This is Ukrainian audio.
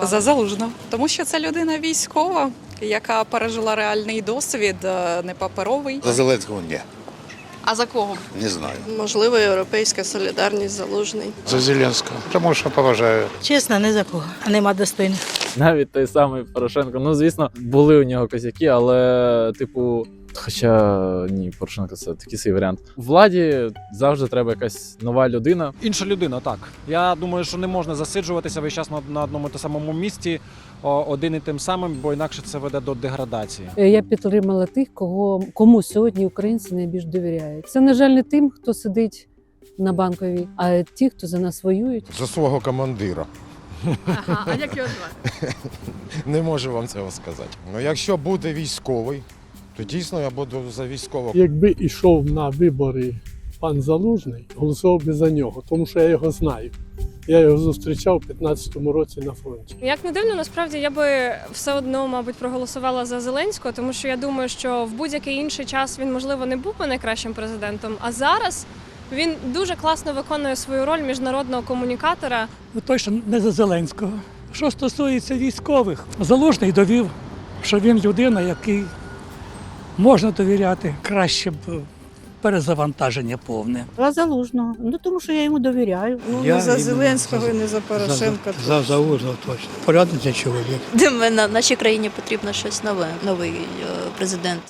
За залужно, тому що це людина військова, яка пережила реальний досвід, е, не паперовий. За Зеленського ні, А за кого? не знаю. Можливо, європейська солідарність залужний. За Зеленського, тому що поважаю. Чесно, не за кого. а Нема достойних. Навіть той самий Порошенко. Ну, звісно, були у нього косяки, але, типу, хоча ні, Порошенко це такий свій варіант. Владі завжди треба якась нова людина. Інша людина, так. Я думаю, що не можна засиджуватися весь час на, на одному те самому місці о, один і тим самим, бо інакше це веде до деградації. Е, Я підтримала тих, кого кому сьогодні українці найбільш довіряють. Це на жаль не тим, хто сидить на банковій, а ті, хто за нас воюють. За свого командира. Ага, а як його звати? Не можу вам цього сказати. Ну, якщо буде військовий, то дійсно я буду за військового. Якби йшов на вибори пан Залужний, голосував би за нього, тому що я його знаю. Я його зустрічав у 15-му році на фронті. Як не дивно, насправді я би все одно, мабуть, проголосувала за Зеленського, тому що я думаю, що в будь-який інший час він, можливо, не був би найкращим президентом. А зараз він дуже класно виконує свою роль міжнародного комунікатора. Ну, Точно не за Зеленського. Що стосується військових, Залужний довів, що він людина, який можна довіряти. Краще б перезавантаження повне. За залужного. Ну тому що я йому довіряю. Ну, не за Зеленського і не за Порошенка. За Залужного точно. Порядний чоловік. Де нашій країні потрібно щось нове, новий е, президент.